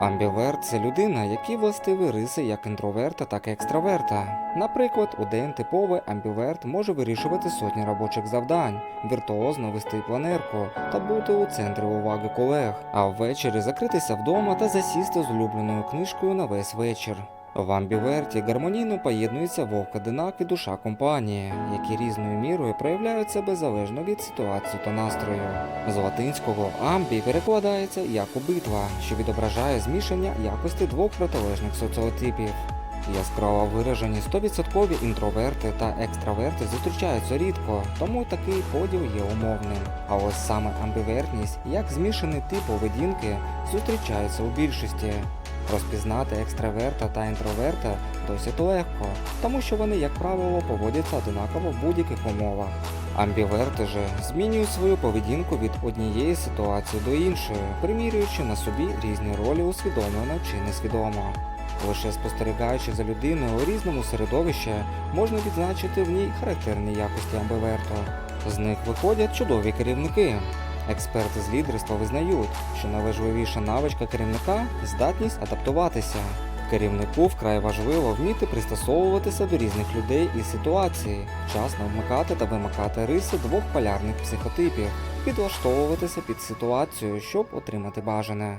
Амбіверт це людина, якій властиві риси як інтроверта, так і екстраверта. Наприклад, у день типовий амбіверт може вирішувати сотні робочих завдань, віртуозно вести планерку та бути у центрі уваги колег, а ввечері закритися вдома та засісти з улюбленою книжкою на весь вечір. В амбіверті гармонійно поєднуються вовк-одинак і душа компанії, які різною мірою проявляють себе залежно від ситуації та настрою. З латинського амбі перекладається як битва, що відображає змішання якості двох протилежних соціотипів. Яскраво виражені 100% інтроверти та екстраверти зустрічаються рідко, тому такий поділ є умовним. А ось саме амбівертність, як змішаний тип поведінки, зустрічається у більшості. Розпізнати екстраверта та інтроверта досить легко, тому що вони, як правило, поводяться одинаково в будь-яких умовах. Амбіверти же змінюють свою поведінку від однієї ситуації до іншої, примірюючи на собі різні ролі усвідомлено чи несвідомо. Лише спостерігаючи за людиною у різному середовищі, можна відзначити в ній характерні якості амбіверту. З них виходять чудові керівники. Експерти з лідерства визнають, що найважливіша навичка керівника здатність адаптуватися. Керівнику вкрай важливо вміти пристосовуватися до різних людей і ситуацій, вчасно вмикати та вимикати риси двох полярних психотипів, підлаштовуватися під ситуацію, щоб отримати бажане.